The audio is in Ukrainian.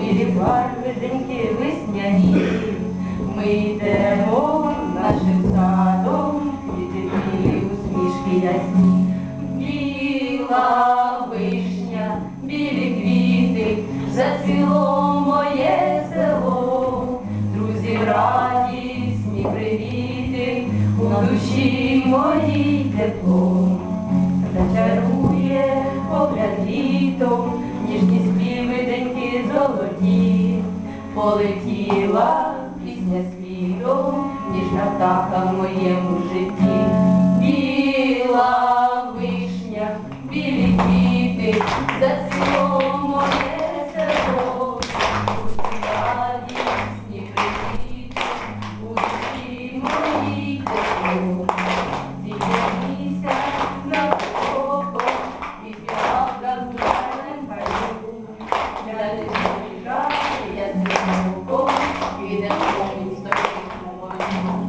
білі барвиденьки весняні, ми йдемо нашим садом, і білі усмішки ясні. Біла вишня, білі квіти, зацвіло моє село, друзі радісні привіти, у душі моїй тепло, зачарує погляд літом, ніжність холоді, полетіла пісня світу, ніж птаха в моєму житті. Біла вишня, білі квіти, засіло моє село, у радісні привіти, у всій моїй тепло. jeden pomysł, taki pomysł.